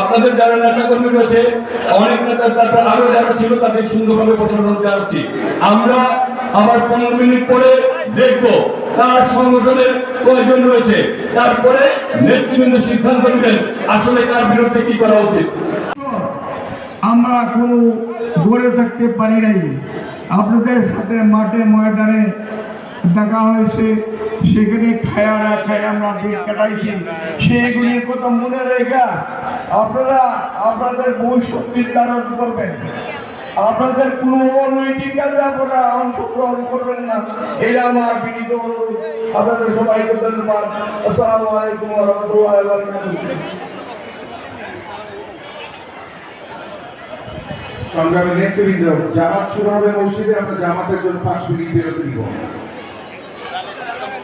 আপনাদের যারা নেতা কর্মী রয়েছে, অনেক নেতা তারপর আরও যারা ছিল, তাদের সুন্দরভাবে প্রশাসন জানাচ্ছি আমরা আবার পনেরো মিনিট পরে দেখব তার সংগঠনের প্রয়োজন রয়েছে। তারপরে নেতৃবৃন্দ সিদ্ধান্ত নেবেন আসলে কার বিরুদ্ধে কি করা উচিত। আমরা কোনো গড়ে থাকতে পারি নাই। আপনাদের সাথে মাঠে ময়দানে দেখা হয়েছে, সেখানে খায়া না খায় আমরা দিন কাটাইছি সেইগুলির কথা মনে রেখা, আপনারা আপনাদের ভবিষ্যৎ নির্ধারণ করবেন। আপনাদের কোনো অনৈতিক কাজে আপনারা অংশগ্রহণ করবেন না। এটা আমার বিনীত অনুরোধ। আপনাদের সবাইকে ধন্যবাদ। আসসালামু আলাইকুম রহমতুল্লাহ। সংগ্রামী নেতৃবৃন্দ, জামাত শুরু হবে মসজিদে, আমরা জামাতের জন্য পাঁচ মিনিট বিরতি দিব